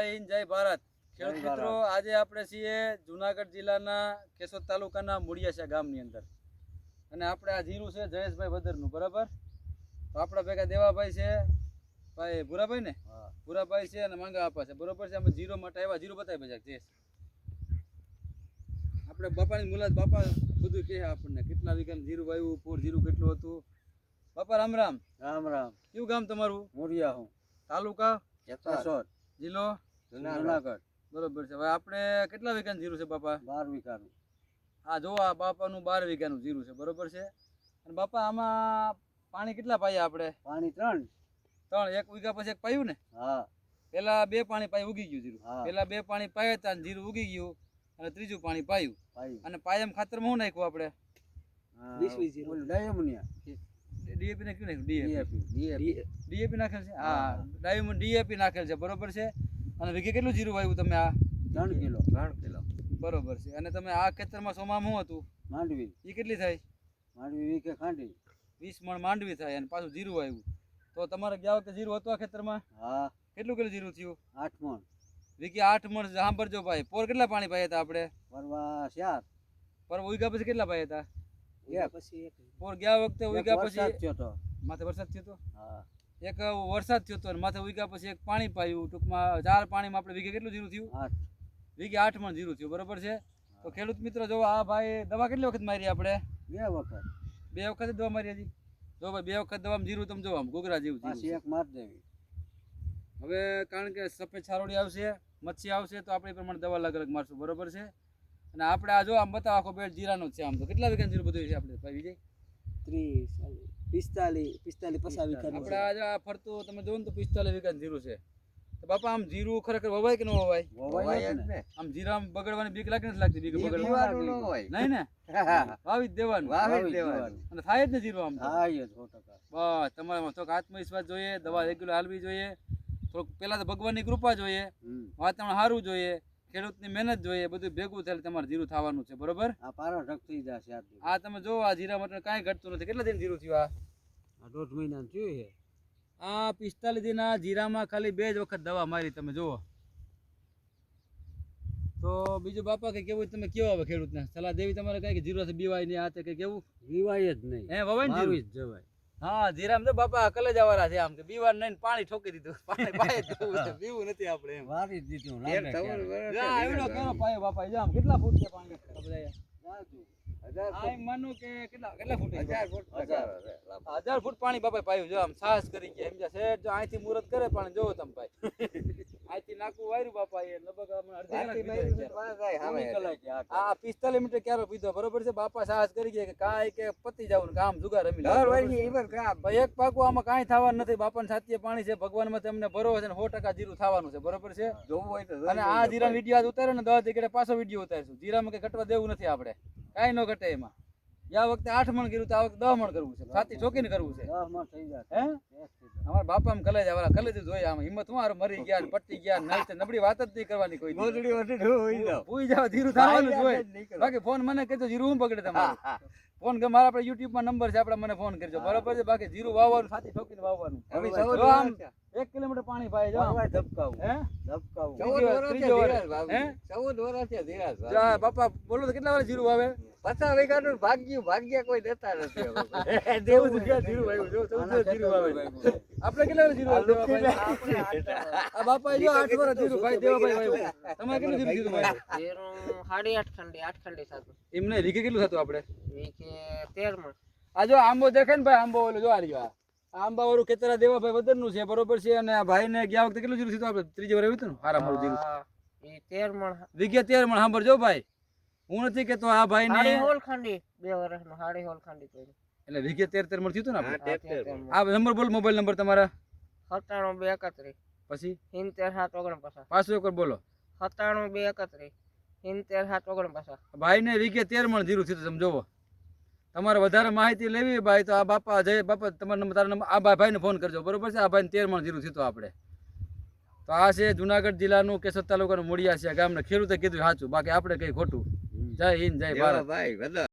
જય હિન્દ જય ભારત. ખેડૂત મિત્રો આજે આપણે છીએ જુનાગઢ જિલ્લાના કેશોદ તાલુકાના મુડિયાશા ગામની અંદર. અને આપણે આ જીરું છે જયેશભાઈ ભદરનું બરાબર? તો આપણા ભેગા દેવાભાઈ છે ભાઈ ભૂરાભાઈ ને? ભૂરાભાઈ છે અને માંગા આપા છે. બરોબર છે? અમે જીરો માટે આવ્યા. જીરો બતાવી બજાર જયેશ. આપણે બાપાની મુલાદ બાપા બધું કહે આપણને. કેટલા વીઘાનું જીરું વાવ્યું પૂર જીરું કેટલું હતું? બાપા રામ રામ. રામ રામ. કયું ગામ તમારું? મોરિયા હું. તાલુકા? કેશોદ. જિલ્લો? જુનાગઢ બરોબર છે. હવે આપણે કેટલા વીઘાનું જીરું છે બાપા? બાર વીઘાનું. હા જો આ બાપાનું બાર વીઘાનું જીરું છે. બરોબર છે? અને બાપા આમાં પાણી કેટલા પાયા આપણે? પાણી ત્રણ. ત્રણ. એક વીઘા પછી એક પાયું ને? હા. પેલા બે પાણી પાય ઉગી ગયું જીરું. પેલા બે પાણી પાયા હતા જીરું ઉગી ગયું. અને ત્રીજું પાણી પાયું. અને પાયમ ખાતરમાં શું નાખ્યું આપણે? ડીએપી નાખ્યું ડીએપી. ડીએપી. ડીએપી નાખેલ છે? હા હા. ડાયમંડ ડીએપી નાખેલ છે. બરોબર છે? અને વીઘે કેટલું જીરું વાવ્યું તમે આ? ત્રણ કિલો. ત્રણ કિલો. બરોબર છે. અને તમે આ ખેતરમાં સોમાં શું હતું? માંડવી. એ કેટલી થાય? માંડવી વીઘે ખાંડી. વીસ મણ માંડવી થાય અને પાછું જીરું આવ્યું તો તમારે ગયા વખતે જીરું હતું આ ખેતરમાં? હા. કેટલું કેટલું જીરું થયું? આઠ મણ. વીકે આઠ મણ સાંભળજો ભાઈ. પોર કેટલા પાણી પાયા હતા આપણે? પરવા ચાર. પર ઉગ્યા પછી કેટલા પાયા હતા? એક. પોર ગયા વખતે ઉગ્યા પછી થયો તો. માથે વરસાદ થયો હતો હા. એક વરસાદ થયો હતો અને માથે ઉગ્યા પછી એક પાણી પાયું. ટૂંકમાં ચાર પાણીમાં આપણે વીઘે કેટલું જીરું થયું? આઠ. વીઘે આઠ મણ જીરું થયું. બરોબર છે? તો ખેડૂત મિત્રો જો આ ભાઈ દવા કેટલી વખત મારી આપણે? બે વખત. બે વખત દવા મારી હતી જો ભાઈ બે વખત દવામાં જીરું તમે જો આમ ઘૂઘરા જેવું છે. એક માર દેવી. હવે કારણ કે સફેદ છારોડી આવશે મચ્છી આવશે તો આપણે પ્રમાણે દવા અલગ અલગ મારશું. બરોબર છે? અને આપણે આ જો આમ બતાવો આખો બેટ જીરાનો છે આમ તો. કેટલા વીઘા જીરું બધું છે આપણે? ભાઈ વિજય? ત્રીસ પિસ્તાલીસ પિસ્તાલીસ પચાસ આપણે આ આ ફરતું તમે જોવો ને તો પિસ્તાલીસ વીઘા જીરું છે. તો બાપા આમ જીરું ખરેખર વવાય કે ન વવાય? વવાય ને. આમ જીરામાં બગડવાની બીક લાગે નથી લાગતી? બીક બગડવાની નહીં ને? વાવી જ દેવાનું. વાવી જ દેવાનું. અને થાય જ ને જીરું આમ. હા એ સો ટકા. બસ તમારામાં થોડોક આત્મવિશ્વાસ જોઈએ દવા રેગ્યુલર હાલવી જોઈએ. થોડુંક પહેલા તો ભગવાનની કૃપા જોઈએ. વાતાવરણ સારું જોઈએ. ખેડૂતની મહેનત જોઈએ. બધું ભેગું થયેલ તમારે જીરું થવાનું છે. બરોબર? આ પારો ઢક થઈ જશે આ આ તમે જો આ જીરા માટે કાંઈ ઘટતું નથી. કેટલા દિન જીરું થયું આ? દોઢ મહિના થયું છે. આ પિસ્તાલીસ દિના જીરામાં ખાલી બે જ વખત દવા મારી તમે જુઓ. તો બીજું બાપા કે કેવું તમે કેવો હવે ખેડૂતને? સલાહ દેવી તમારે કઈ કે જીરો બીવાય નહીં આ તે કે કેવું? બીવાય જ નહીં. હે વવાય ને જીરું? જ જવાય. હા જીરામ તો બાપા કલે જવાના છે આમ કે બીવાર નહીં પાણી ઠોકી દીધું. પાણી પાય દેવું બીવું નથી આપણે એમ. વારી દીધું લાગે. જા, કેવો પાયો બાપા જામ કેટલા ફૂટ છે પાણી? બધા આ એમ માનો કે કેટલા કેટલા ફૂટ છે? હજાર ફૂટ પાણી બાપા પાયું જો આમ સાહસ કરી ગયા એમ શેઠ જો અહીંથી મુહૂર્ત કરે પાણી જોવો તમે ભાઈ. અહીંથી વાયરું બાપા એ લગભગ આ પિસ્તાલીસ મિનિટે ક્યારે પીધો? બરોબર છે? બાપા સાહસ કરી ગયા કે કાંઈ કે પતી જવું કામ જુગાર રમી? એક પાકું આમાં કાંઈ થવાનું નથી. બાપાને સાત્ય પાણી છે. ભગવાનમાં તમને ભરોસો છે ને સો ટકા જીરું થવાનું છે. બરોબર છે? અને આ જીરા વીડિયો આજ ઉતારે ને દસ ટિકિટે પાછો વીડિયો ઉતારીશું. જીરામાં કઈ ઘટવા દેવું નથી આપણે. કાંઈ ન ઘટે એમાં. આ વખતે આઠ મણ કર્યું તો આ વખતે દસ મણ કરવું છે. સાતી ચોકીને કરવું છે. થઈ હે. અમારા બાપા આમ કલેજ વાળા કલેજ જોઈએ આમ. હિંમત હું મરી ગયા પટી ગયા ને નલ નબળી વાત જ નહીં કરવાની કોઈ દી. ભૂઈ જાવ જીરું થવાનું જોઈએ બાકી ફોન મને કહેજો ધીરું હું પકડે તમારું. ફોન કે મારા આપણે યુટ્યુબમાં નંબર છે આપણે મને ફોન કરજો. બરાબર છે? બાકી જીરું વાવવાનું સાથી ઠોકીને વાવવાનું. હવે જો આમ એક કિલોમીટર પાણી પાય જો આમ. ધબકાવું. હે? ધબકાવું. ચૌદ વર્ષ ત્રીજો વર્ષ. હે? જો બાપા બોલો તો કેટલા વાર જીરું વાવે? પચાસ વીઘાનું ભાગ્યું ભાગ્ય કોઈ દેતા નથી દેવું છે ક્યાં જીરું વાવ્યું જો ચૌદ જીરું આવે આપણે કેટલા જીરું વાવ્યું દેવાભાઈ? આ બાપા જો આઠ વર્ષ જીરું ભાઈ દેવાભાઈ ભાઈ તમારે કેટલું જીરું જીરું ભાઈ જીરું સાડી આઠ ખંડી આઠ ખંડી થતું. એમને વીઘે કેટલું થતું આપણે? વીકે તેર મણ. આ જો આંબો દેખાય ને ભાઈ આંબો ઓલો જો આ રહ્યો આ. વાળું આંબા વાળું ભાઈ દેવાભાઈ વદનનું છે બરોબર છે? અને આ ભાઈને ગયા વખતે કેટલું જીરું થયું આપણે? ત્રીજી વાર આવ્યું હતું ને? હારા મારું જીરું. તેર મણ. વીઘે તેર મણ સાંભળજો ભાઈ. હું નથી કેતો આ ભાઈ ને હોલ ખાંડી બે વર્ષનું હાડી હોલ ખાંડી કર્યું એટલે વીઘે તેર તેર મળતી થયું હતું ને આ નંબર બોલ મોબાઈલ નંબર તમારા? સત્તાણું બે એકત્રીસ. પછી? સિત્તેર સાત ઓગણપચાસ પાછું એક બોલો. સત્તાણું બે એકત્રીસ. સિત્તેર સાત ઓગણપચાસ ભાઈને વીઘે તેર મણ ધીરું થયું જોવો. તમારે વધારે માહિતી લેવી ભાઈ તો આ બાપા જય બાપા તમારા નંબર તારા નંબર આ ભાઈ ભાઈને ફોન કરજો. બરોબર છે? આ ભાઈને તેર મણ ધીરું થયું આપણે. તો આ છે જુનાગઢ જિલ્લાનું કેશોદ તાલુકાનું મોડિયા છે ગામને. ખેડૂતે કીધું સાચું. બાકી આપણે કંઈ ખોટું જય હિન્દ જય ભારત. ભાઈ